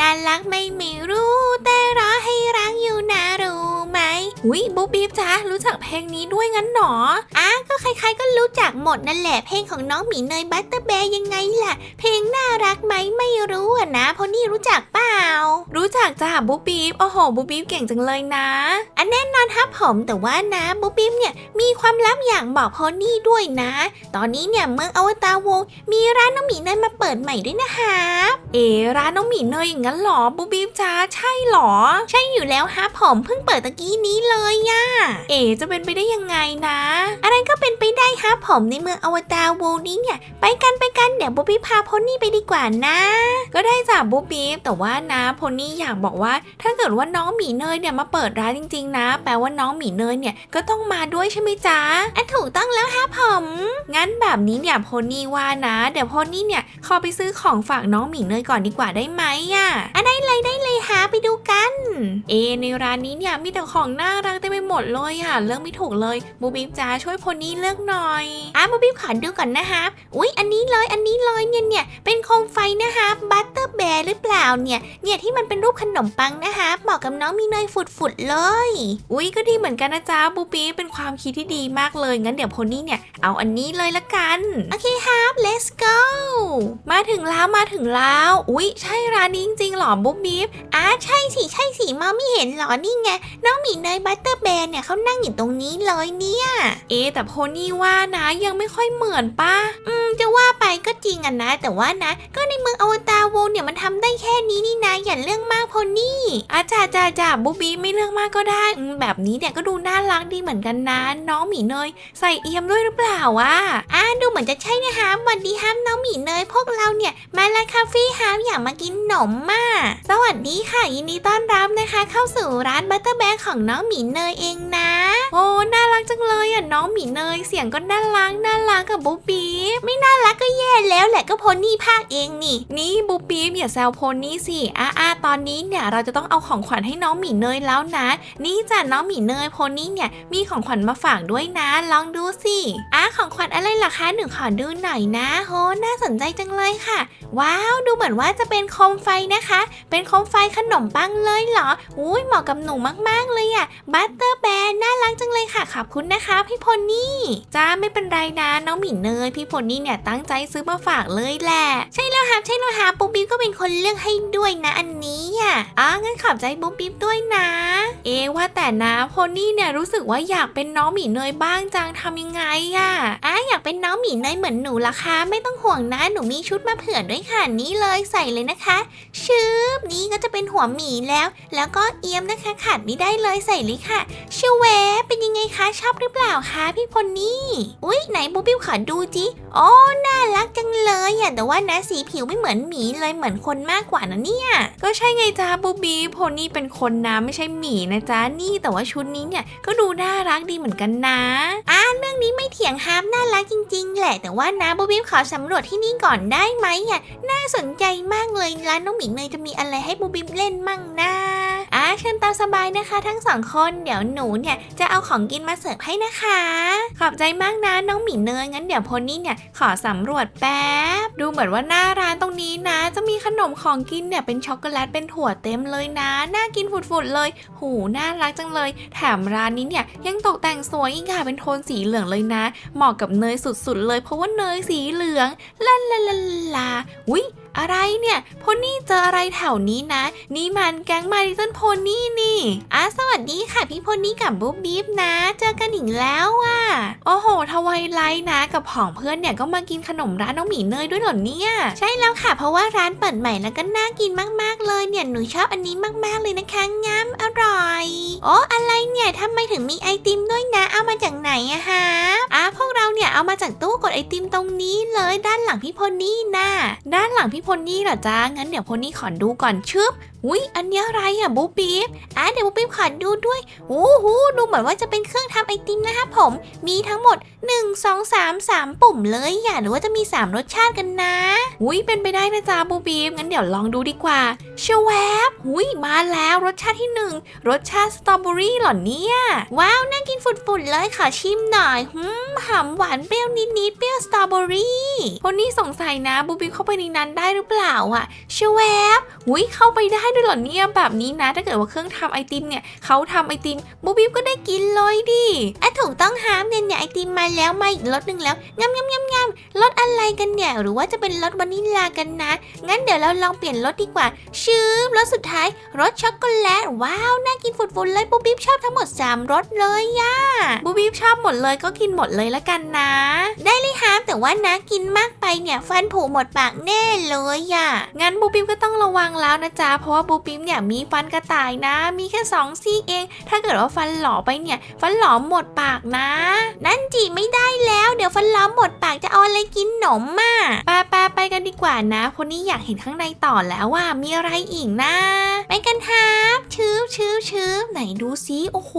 น่ารักไม่มีรู ลงนี้ด้วยงั้นหนออะก็ใครๆก็รู้จักหมดนั่นแหละ เพลงของน้องหมีเนยบัตเตอร์แบร์ยังไงล่ะ เพลงน่ารักไหมไม่รู้อะนะเพราะนี่รู้จักเปล่า รู้จักจ้าบุ๊บบีบโอ้โหบุ๊บบีบเก่งจังเลยนะ อันแน่นอนครับผมแต่ว่านะบุ๊บบิ้มเนี่ยมีความลับอย่างบอกพอนี่ด้วยนะ ตอนนี้เนี่ยเมืองอวตารวงศ์มีร้านน้องหมีเนยมาเปิดใหม่ด้วยนะคะเอ๋ร้านน้องหมีเนยอย่างนั้นหรอบุ๊บบีบจ้าใช่หรอ ใช่อยู่แล้วฮะผมเพิ่งเปิดตะกี้นี้เลยย่าเอ๋จะเป็นไปได้ยังไงนะ อะไรก็เป็นไปได้ฮะผมในเมืองอวตารวงศ์นี้เนี่ย ไปกันไปกันเดี๋ยวบุ๊บบิ้พาพอนี่ไปดีกว่านะ ก็ได้จ้ะบุ๊บบีบแต่ว่านะพลนี่อยากบอกว่า ถ้าเกิดว่าน้องหมีเนยเนี่ยมาเปิดร้านจริง ๆ นะ แปลว่าน้องหมีเนยเนี่ยก็ต้องมาด้วยใช่ไหมจ๊ะอะถูกต้องแล้วฮะผมงั้นแบบนี้เนี่ยพลนี่ว่านะ เดี๋ยวพลนี่เนี่ยขอไปซื้อของฝากน้องหมีเนยก่อนดีกว่าได้ไหมอะอะได้เลยได้เลยฮะไปดูกัน เอในร้านนี้เนี่ยมีแต่ของน่ารักเต็มไปหมดเลยอะเลือกไม่ถูกเลยบูบีบจ้าช่วยพลนี่เลือกหน่อยอะบุ๊บบิ้มขอดูก่อนนะคะอุ๊ยอันนี้เลยอันนี้เลยเนี่ยเนี่ยเป็นโคมไฟนะคะบัตเตอร์แบร์หรือเปล่าเนี่ยเนี่ยที่มันเป็นรูปขนมปังนะคะเหมาะกับน้องมีเนยฝุดๆเลย อุ๊ยก็ดีเหมือนกันนะจ๊ะบูบีบเป็นความคิดที่ดีมากเลยงั้นเดี๋ยวพลนี่เนี่ยเอาอันนี้เลยละกันโอเคครับ let's go มาถึงแล้วมาถึงแล้วอุ๊ยใช่ร้านนี้จริงๆหรอบุ๊บบีบอะใช่สิใช่สิมองไม่เห็นหรอนี่ไงน้องมีเนยบัตเตอร์แบร์เนี่ยเขานั่งอยู่ตรงนี้เลยเนี่ย เอะแต่โพนี่ว่านะยังไม่ค่อยเหมือนป้าอืมจะว่าไปก็จริงอะนะ แต่ว่านะ ก็ในเมืองอวตารวงเนี่ยมันทำได้แค่นี้นี่นะอย่าเรื่องมากพนี่อาจ้าจ้าจ้าบุ๊บบีบไม่เลือกมากก็ได้อืมแบบนี้เนี่ยก็ดูน่ารักดีเหมือนกันนะ น้องหมีเนย ใส่เอียมด้วยหรือเปล่าวะอะดูเหมือนจะใช่นะคะสวัสดีครับน้องหมีเนยพวกเราเนี่ยมาร้าคาเฟ่ฮามอยากมากินขนมมาสวัสดีค่ะยินดีต้อนรับนะคะ เข้าสู่ร้านบัตเตอร์แบร์ของน้องหมีเนยเองนะ โอ้น่ารักจังเลยอะน้องหมีเนยเสียงก็น่ารักน่ารักกับบุ๊บบีบไม่น่ารักก็แย่แล้วแหละก็โพนี่ภาคเองนี่ นี่บุ๊บบีบอย่าแซวโพนี่สิอ่าอาตอนนี้เนี่ยเราจะต้องเอาของขวัญให้น้องหมีเนยแล้วนะ นี่จ้ะน้องหมีเนยโพนี่เนี่ยมีของขวัญมาฝากด้วยนะ ลองดูสิอะของขวัญอะไรล่ะคะหนูขอดูหน่อยนะโหน่าสนใจจังเลยค่ะ ว้าวดูเหมือนว่าจะเป็นโคมไฟนะคะ เป็นโคมไฟขนมปังเลยเหรออุ้ยเหมาะกับหนูมากๆเลยอะบัตเตอร์แบรน่ารักจังเลยค่ะขอบคุณนะคะพี่พลนี่จ้าไม่เป็นไรนะน้องหมีเนยพี่โพนี่เนี่ยตั้งใจซื้อมาฝากเลยแหละ ใช่แล้วครับใช่แล้วครับปุ๊บปิ๊บก็เป็นคนเลือกให้ด้วยนะอันนี้อะอ๋องั้นขอบใจปุ๊บปิ๊บด้วยนะ เอว่าแต่นะโพนี่เนี่ยรู้สึกว่าอยากเป็นน้องหมีเนยบ้างจังทำยังไงอะอะอยากเป็นน้องหมีเนยเหมือนหนูล่ะคะ ไม่ต้องห่วงนะหนูมีชุดมาเผื่อด้วยค่ะนี่เลยใส่เลยนะคะชืบนี่ก็จะเป็นหัวหมีแล้ว แล้วก็เอียมนะคะขาดไม่ได้เลยใส่เลยค่ะชวแวเป็นยังไงคะชอบหรือเปล่าคะพี่พลนี่อุ๊ยไหนบุ๊บปิ๊บขอดูจิโอ้น่ารักจังเลยอะแต่ว่านะสีผิวไม่เหมือนหมีเลยเหมือนคนมากกว่านะเนี่ย ก็ใช่ไงจ้าบูบีโพลนี่เป็นคนนะไม่ใช่หมีนะจ๊ะนี่แต่ว่าชุดนี้เนี่ยก็ดูน่ารักดีเหมือนกันนะอ่าเรื่องนี้ไม่เถียงฮาร์ปน่ารักจริง ๆ แหละ แต่ว่านะบ๊อบบี้ขอสำรวจที่นี่ก่อนได้ไหมอะน่าสนใจมากเลยร้านน้องหมิงเนยจะมีอะไรให้บ๊อบบี้เล่นมั่งนะอ่า เชิญตามสบายนะคะ ทั้งสองคนเดี๋ยวหนูเนี่ยจะเอาของกินมาเสิร์ฟให้นะคะ ขอบใจมากนะน้องหมีเนยงั้นเดี๋ยวโพนี่เนี่ยขอสำรวจแป๊บ ดูเหมือนว่าหน้าร้านตรงนี้นะ จะมีขนมของกินเนี่ยเป็นช็อกโกแลตเป็นถั่วเต็มเลยนะ น่ากินฝุดๆเลย หูน่ารักจังเลย แถมร้านนี้เนี่ยยังตกแต่งสวยอีกค่ะเป็นโทนสีเหลืองเลยนะ เหมาะกับเนยสุดๆเลย เพราะว่าเนยสีเหลืองลาลาลาลาอุ้ย อะไรเนี่ยพนี่เจออะไรแถวนี้นะ นี่มันแก๊งมาริซันพนี่นี่อ่าสวัสดีค่ะพี่พนี่กับบุ๊บบิ๊บนะ เจอกันอีกแล้วอะโอ้โหทวายไลท์นะ กับผองเพื่อนเนี่ยก็มากินขนมร้านน้องหมีเนยด้วยเหรอเนี่ย ใช่แล้วค่ะเพราะว่าร้านเปิดใหม่แล้วก็น่ากินมากๆเลยเนี่ยหนูชอบอันนี้มากๆเลยนะคะงามอร่อย โอ้อะไรเนี่ยทำไมถึงมีไอติมด้วยนะ เอามาจากไหนอะฮะ เราเนี่ยเอามาจากตู้กดไอติมตรงนี้เลยด้านหลังพี่พลนี่นะด้านหลังพี่พลนี่เหรอจ้างั้นเดี๋ยวพลนี่ขอดูก่อนชึบอุ้ยอันนี้อะไรอะบุ๊บบีบอะเดี๋ยวปุ๊บปิ๊บขอดูด้วยโอ้โหดูเหมือนว่าจะเป็นเครื่องทำไอติมนะคะผม มีทั้งหมด 1 2 3 3 ปุ่มเลยอย่าหรือว่าจะมี 3 รสชาติกันนะ อุ้ยเป็นไปได้นะจ๊ะบูบีบงั้นเดี๋ยวลองดูดีกว่าชวบอุ้ยมาแล้วรสชาติที่หนึ่งรสชาติสตรอเบอรี่หรอเนี่ย ว้าวน่ากินฝุดๆเลยขอชิมหน่อยหืมหอมหวานเปรี้ยวนิดๆเปรี้ยวสตรอเบอรี่พลนี่สงสัยนะบูบีบเข้าไปในนั้นได้หรือเปล่าอะชวแวบหุยเข้าไปได้ด้วยเหรอเนี่ยแบบนี้นะ ถ้าเกิดว่าเครื่องทำไอติมเนี่ยเขาทำไอติมบูบีก็ได้กินเลยดิอะถูกต้องฮามเนี่ยเนี่ยไอติมมาแล้วมาอีกรสหนึ่งแล้วงำงำงำงำรสอะไรกันเนี่ยหรือว่าจะเป็นรสวานิลลากันนะ งั้นเดี๋ยวเราลองเปลี่ยนรสดีกว่า ชื่อรสสุดท้ายรสช็อกโกแลตว้าวน่ากินฝุดๆเลยปุ๊บปิ๊บชอบทั้งหมด3รสเลยอะบูบีชอบหมดเลยก็กินหมดเลยละกันนะได้เลยฮามแต่ว่านะกินมากไปเนี่ยฟันผุหมดปากแน่เลยอะงั้นบูปิมก็ต้องระวังแล้วนะจ๊ะ เพราะว่าบูปิมเนี่ยมีฟันกระต่ายนะ มีแค่สองซี่เอง ถ้าเกิดว่าฟันหลอไปเนี่ย ฟันหลอหมดปากนะ นั่นจีไม่ได้แล้ว เดี๋ยวฟันล้อมหมดปากจะเอาอะไรกินหนมมาไปไปไปกันดีกว่านะ คนนี้อยากเห็นข้างในต่อแล้วว่ามีอะไรอีกนะ ไปกันครับชื้บชื้บชื้บไหนดูซิโอ้โห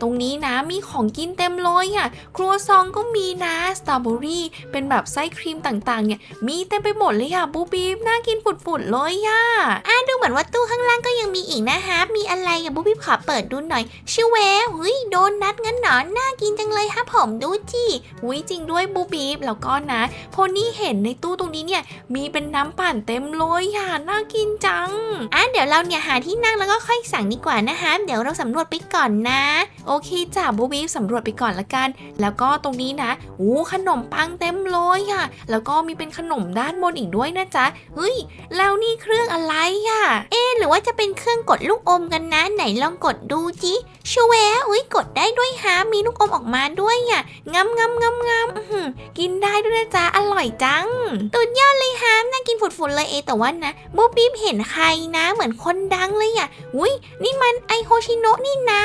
ตรงนี้นะมีของกินเต็มเลยอะ่ะ ครัวซองก็มีนะสตรอเบอรี่เป็นแบบไส้ครีมต่างๆ เนี่ยมีเต็มไปหมดเลยอะบูบีน่ากินฝุดๆเลยอะอะดูเหมือนว่าตู้ข้างล่างก็ยังมีอีกนะฮะมีอะไรอะบุ๊บบี้ขอเปิดดูหน่อยชื่อแวเฮ้ยโดนนัดงั้นหนอน่ากินจังเลยฮะผมดูจีอุ้ยจริงด้วยบูบีบแล้วก็นะพอนี่เห็นในตู้ตรงนี้เนี่ยมีเป็นน้ำปั่นเต็มเลยอะน่ากินจังอะเดี๋ยวเราเนี่ยหาที่นั่งแล้วก็ค่อยสั่งดีกว่านะฮะเดี๋ยวเราสำรวจไปก่อนนะ โอเคจ้ะบูบีสำรวจไปก่อนละกัน แล้วก็ตรงนี้นะโอ้ขนมปังเต็มเลยอะแล้วก็มีเป็นขนมด้านบนอีกด้วยนะจ๊ะเฮ้ยแล้วนี่เครื่องอะไรอะเอ๊หรือว่าจะเป็นเครื่องกดลูกอมกันนะ ไหนลองกดดูจิ ชื่อแววเฮ้ยกดได้ด้วยฮะมีลูกอมออกมาด้วยอะงำงำงำงำอื้อหือกินได้ด้วยนะจ๊ะอร่อยจังตุนยอดเลยฮะน่ากินฝุดๆเลยเอแต่ว่านะบุ๊บบี้เห็นใครนะ เหมือนคนดังเลยอะอุ้ยนี่มันไอโฮชิโนะนี่นา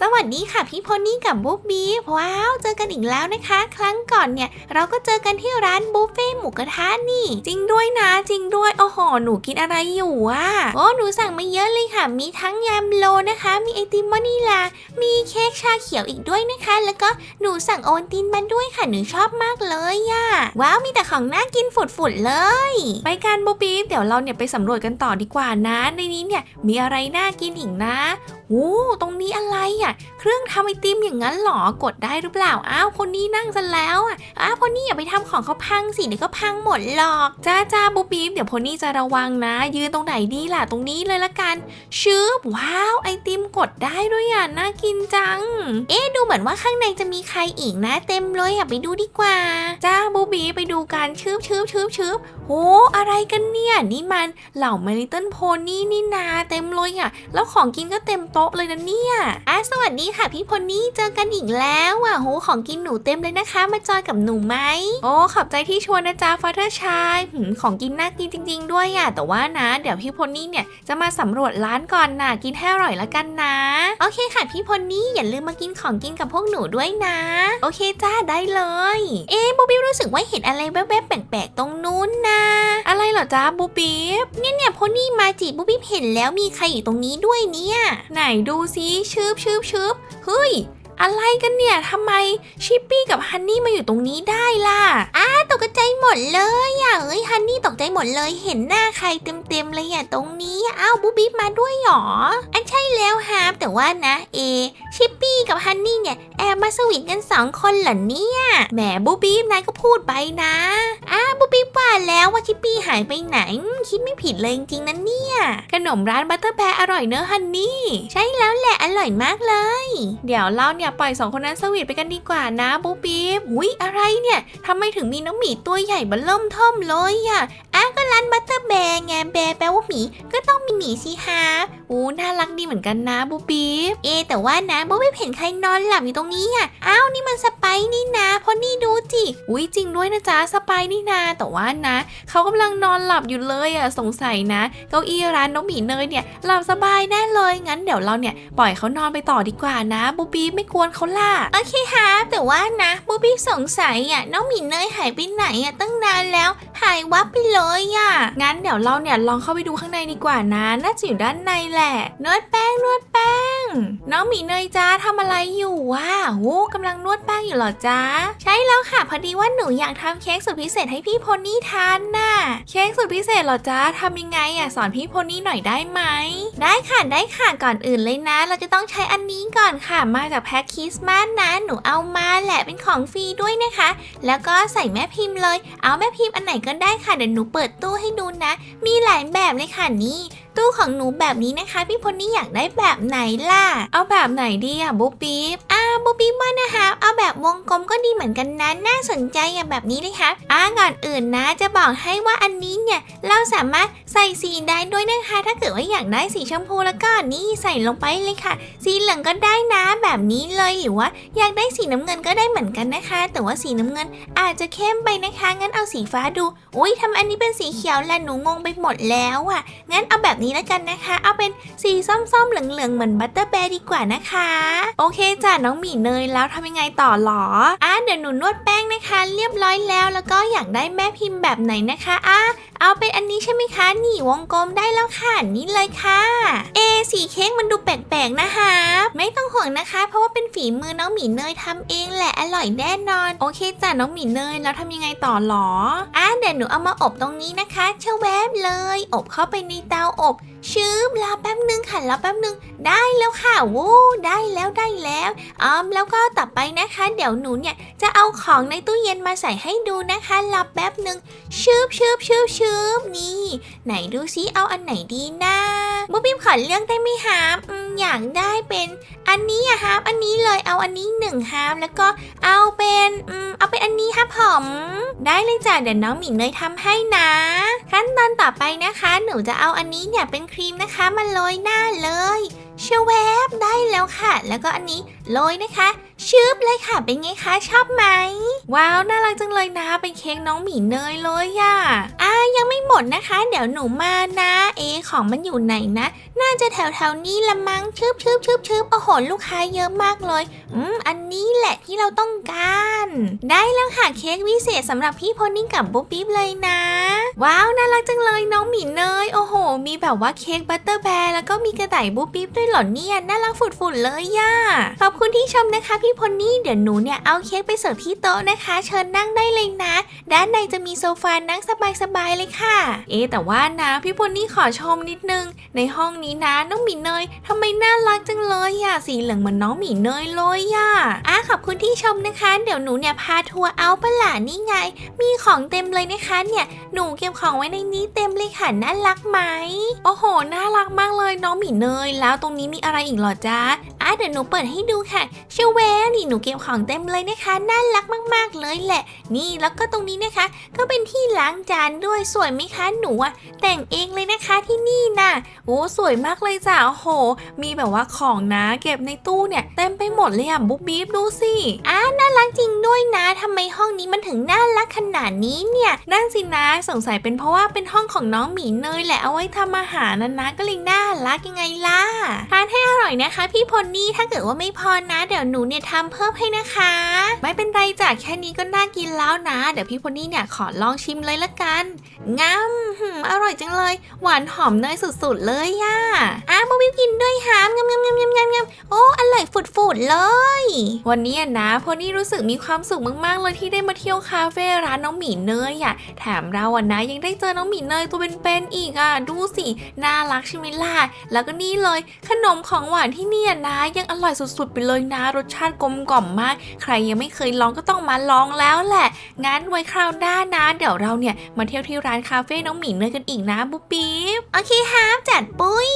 สวัสดีค่ะพี่พอนี่กับบุ๊บบี้ว้าวเจอกันอีกแล้วนะคะ ครั้งก่อนเนี่ยเราก็เจอกันที่ร้านบุฟเฟ่หมูกระทะนี่ จริงด้วยนะ จริงด้วยโอ้โหหนูกินอะไรอยู่อะโอ้หนูสั่งมาเยอะเลยค่ะ มีทั้งยำโลนะคะ มีไอติมวานิลามีเค้กชาเขียวอีกด้วยนะคะ แล้วก็หนูสั่งโอนตินมาด้วยค่ะ หนูชอบมากเลยย่ะว้าว มีแต่ของน่ากินฝุดๆเลย ไปกันบูบีบเดี๋ยวเราเนี่ยไปสำรวจกันต่อดีกว่านะ ในนี้เนี่ยมีอะไรน่ากินอีกนะ โอ้ตรงนี้อะไรอะ เครื่องทำไอติมอย่างนั้นเหรอกดได้หรือเปล่า อ้าวคนนี้นั่งซะแล้วอะ อ้าวพนี่อย่าไปทำของเขาพังสิเดี๋ยวก็พังหมดหรอกจ้าจ้าบูบีบเดี๋ยวพนี่จะระวังนะ ยืนตรงไหนดีล่ะตรงนี้เลยละกันชึบว้าวไอติมกดได้ด้วยอะน่ากินจัง เอ๊ดูเหมือนว่าข้างในจะมีใครอีกนะ เต็มเลยอะไปดูดีกว่า จ้าบูบีไปดูกันชืบชืบชืบชืบโหอะไรกันเนี่ยนี่มันเหล่า My Little Pony นี่นาเต็มเลยอะ แล้วของกินก็เต็มโตะเลยนะเนี่ยอะสวัสดีค่ะพี่พอนี่เจอกันอีกแล้วอะโหของกินหนูเต็มเลยนะคะ มาจอยกับหนูไหมโอ้ขอบใจที่ชวนนะจ๊ะฟาเธอร์ชายของกินน่ากินจริง ๆ ด้วยอะแต่ว่านะ เดี๋ยวพี่พลนี่เนี่ยจะมาสำรวจร้านก่อนนะกินให้อร่อยละกันนะ โอเคค่ะพี่พอนี่อย่าลืมมากินของกินกับพวกหนูด้วยนะ โอเคจ้าได้เลย เอ๊บูบี้รู้สึกว่าเห็นอะไรแวบๆแปลกๆตรงนู้นนะ อะไรเหรอจ๊ะบูบีบเนี่ยพอนี่มาจีบูบี้เห็นแล้วมีใครอยู่ตรงนี้ด้วยเนี่ย ไหนดูซิชืบชืบชืบเฮ้ย อะไรกันเนี่ยทำไมชิปปี้กับฮันนี่มาอยู่ตรงนี้ได้ล่ะอ้าตกใจหมดเลยอะเอ้ยฮันนี่ตกใจหมดเลยเห็นหน้าใครเต็มๆเลยอะตรงนี้อ้าวบูบี้มาด้วยหรออัน ใช่แล้วฮาร์ปแต่ว่านะเอ ชิปปี้กับฮันนี่เนี่ย แอบมาสวีทกันสองคนเหรอเนี่ยแหมบูบีบนายก็พูดไปนะอ้าบูบี้ว่าแล้วว่าชิปปี้หายไปไหน คิดไม่ผิดเลยจริงๆนะเนี่ยขนมร้านบัตเตอร์แพรอร่อยเนอะฮันนี่ใช่แล้วแหละอร่อยมากเลย เดี๋ยวเราเนี่ยปล่อยสองคนนั้นสวีทไปกันดีกว่านะบูบีบหุยอะไรเนี่ยทำไมถึงมีน้องหมีตัวใหญ่บันเริ่มท่อมเลยอะอ้าก็านบัตเตอร์แบร์ไงแบร์แปลว่าหมีก็ต้องมีหมีสิฮะอู้น่ารักดีเหมือนกันนะบูบีบเอ แต่ว่านะบูบีเห็นใครนอนหลับอยู่ตรงนี้อะอ้าวนี่มันสไปนี่นะเพราะนี่ดูจิอุ้ยจริงด้วยนะจ๊ะสไปนี่นาแต่ว่านะเขากำลังนอนหลับอยู่เลยอะสงสัยนะ เก้าอี้ร้านน้องหมีเนยเนี่ยหลับสบายแน่เลยงั้นเดี๋ยวเราเนี่ยปล่อยเขานอนไปต่อดีกว่านะบูบีไม่กวนเขาล่ะโอเคฮะแต่ว่านะบูบีสงสัยอะน้องหมีเนยหายไปไหนอะตั้งนานแล้ว หายวับไปเลยอะงั้นเดี๋ยวเราเนี่ยลองเข้าไปดูข้างในดีกว่านะ น่าจะอยู่ด้านในแหละ นวดแป้งนวดแป้ง น้องหมีเนยจ้าทำอะไรอยู่วะโอ้กำลังนวดแป้งอยู่เหรอจ้าใช่แล้วค่ะพอดีว่าหนูอยากทำเค้กสุดพิเศษให้พี่โพนี่ทานน่ะเค้กสุดพิเศษเหรอจ้าทำยังไงอะสอนพี่โพนี่หน่อยได้ไหมได้ค่ะได้ค่ะก่อนอื่นเลยนะ เราจะต้องใช้อันนี้ก่อนค่ะมาจากแพ็คคริสต์มาสนะหนูเอามาแหละเป็นของฟรีด้วยนะคะ แล้วก็ใส่แม่พิมพ์เลย เอาแม่พิมพ์อันไหนก็ได้ค่ะเดี๋ยวหนูเปิดตู้ให้ดูนะ มีหลายแบบเลยค่ะนี่ ตู้ของหนูแบบนี้นะคะ พี่พลนี่อยากได้แบบไหนล่ะ เอาแบบไหนดีอะบุ๊บปิ๊บอ่ บูบี้ว่านะคะเอาแบบวงกลมก็ดีเหมือนกันนะน่าสนใจอะแบบนี้เลยค่ะอ่าก่อนอื่นนะจะบอกให้ว่าอันนี้เนี่ยเราสามารถใส่สีได้ด้วยนะคะ ถ้าเกิดว่าอยากได้สีชมพูแล้วก็นี่ใส่ลงไปเลยค่ะ สีเหลืองก็ได้นะแบบนี้เลยหรือว่าอยากได้สีน้ำเงินก็ได้เหมือนกันนะคะ แต่ว่าสีน้ำเงินอาจจะเข้มไปนะคะงั้นเอาสีฟ้าดูอุ้ยทำไมอันนี้เป็นสีเขียวและหนูงงไปหมดแล้วอะงั้นเอาแบบนี้แล้วกันนะคะ เอาเป็นสีส้มๆเหลืองๆเหมือนบัตเตอร์แบร์ดีกว่านะคะ โอเคจ้ะน้องหมีเนยแล้วทำยังไงต่อหรออะเดี๋ยวหนูนวดแป้งนะคะ เรียบร้อยแล้ว แล้วก็อยากได้แม่พิมพ์แบบไหนนะคะอะเอาเป็นอันนี้ใช่ไหมคะ นี่วงกลมได้แล้วค่ะ นี่เลยค่ะ เอสีเค้กมันดูแปลกๆนะคะ ไม่ต้องห่วงนะคะ เพราะว่าเป็นฝีมือน้องหมีเนยทำเองแหละอร่อยแน่นอน โอเคจ้ะน้องหมีเนยแล้วทำยังไงต่อหรออะเดี๋ยวหนูเอามาอบตรงนี้นะคะเชาแวบเลย อบเข้าไปในเตาอบ ชืบรอแป๊บนึงค่ะรอแป๊บนึง ได้แล้วค่ะวู้ได้แล้วได้แล้วอืมแล้วก็ต่อไปนะคะ เดี๋ยวหนูเนี่ยจะเอาของในตู้เย็นมาใส่ให้ดูนะคะรอแป๊บนึงชืบชืบชืบชืบนี่ ไหนดูซิเอาอันไหนดีนะบุ๊บบิ้มขอเลือกได้ไหมฮาร์มอยากได้เป็นอันนี้อะฮาร์ปอันนี้เลยเอาอันนี้หนึ่งฮาร์ปแล้วก็เอาเป็นอืมเอาเป็นอันนี้ครับผม ได้เลยจ้ะเดี๋ยวน้องหมิงเนยทำให้นะ ขั้นตอนต่อไปนะคะ หนูจะเอาอันนี้เนี่ยเป็นครีมนะคะมาโรยหน้าเลย เชวบได้แล้วค่ะ แล้วก็อันนี้โรยนะคะ ชืบเลยค่ะ เป็นไงคะชอบไหม ว้าว น่ารักจังเลยนะ เป็นเค้กน้องหมีเนยเลยอะอ่ายังไม่หมดนะคะ เดี๋ยวหนูมานะ เอ ของมันอยู่ไหนนะ น่าจะแถวแถวๆนี้ละมั้งชืบชืบชืบชืบโอ้โหลูกค้าเยอะมากเลย อืม อันนี้แหละที่เราต้องการ ได้แล้วค่ะเค้กวิเศษสำหรับพี่โพนี่กับบุ๊บปิ๊บเลยนะ ว้าว น่ารักจังเลยน้องหมีเนย โอ้โห มีแบบว่าเค้กบัตเตอร์แบร์แล้วก็มีกระต่ายบูปิ๊บด้วยเหรอเนี่ยน่ารักฝุดๆเลยย่าขอบคุณที่ชมนะคะ พี่พลนี่เดี๋ยวหนูเนี่ยเอาเค้กไปเสิร์ฟที่โต๊ะนะคะ เชิญนั่งได้เลยนะ ด้านในจะมีโซฟานั่งสบายๆเลยค่ะ เอ๊แต่ว่านะพี่พลนี่ขอชมนิดนึง ในห้องนี้นะน้องหมีเนยทำไมน่ารักจังเลยอะสีเหลืองเหมือนน้องหมีเนยเลยอะอะขอบคุณที่ชมนะคะ เดี๋ยวหนูเนี่ยพาทัวร์เอาปะหล่ะนี่ไง มีของเต็มเลยนะคะเนี่ยหนูเก็บของไว้ในนี้เต็มเลยค่ะน่ารักไหมโอ้โหน่ารักมากเลยน้องหมีเนยแล้วตรงนี้มีอะไรอีกหรอจ๊ะอะเดี๋ยวหนูเปิดให้ดูค่ะเชลแววนี่หนูเก็บของเต็มเลยนะคะ น่ารักมากๆเลยแหละ นี่แล้วก็ตรงนี้นะคะ ก็เป็นที่ล้างจานด้วยสวยไหมคะหนูอะแต่งเองเลยนะคะที่นี่น่ะโอ้สวยมากเลยจ้ะโอ้โห มีแบบว่าของนะ เก็บในตู้เนี่ยเต็มไปหมดเลยอะบุ๊บบีบดูสิอะน่ารักจริงด้วยนะทำไมห้องนี้มันถึงน่ารักขนาดนี้เนี่ยนั่นสินะสงสัยเป็นเพราะว่าเป็นห้องของน้องหมีเนยแหละเอาไว้ทำอาหารนะนะก็เลยน่ารักยังไงล่ะทานให้อร่อยนะคะ พี่พลนี่ถ้าเกิดว่าไม่พอนะ เดี๋ยวหนูเนี่ยทำเพิ่มให้นะคะ ไม่เป็นไรจ้ะแค่นี้ก็น่ากินแล้วนะ เดี๋ยวพี่พนนี่เนี่ยขอลองชิมเลยละกันงามอร่อยจังเลย หวานหอมเนยสุดๆเลยย่าอะโมบิวกินด้วยหามงามงามงามงามงามงามโอ้อร่อยฝุดๆเลย วันนี้อะนะพอนี่รู้สึกมีความสุขมากๆ เลยที่ได้มาเที่ยวคาเฟ่ร้านน้องหมีเนยอะแถมเราอะนะยังได้เจอน้องหมีเนยตัวเป็นๆอีกอะดูสิน่ารักใช่ไหมล่ะแล้วก็นี่เลยขนมของหวานที่เนี่ยนะ ยังอร่อยสุดๆไปเลยนะ รสชาติกลมกล่อมมาก ใครยังไม่เคยลองก็ต้องมาลองแล้วแหละ งั้นไว้คราวหน้านะ เดี๋ยวเราเนี่ยมาเที่ยวที่ร้านคาเฟ่น้องหมีเนยกันอีกนะ บุ๊บปิ๊บโอเคครับจัดปุ้ย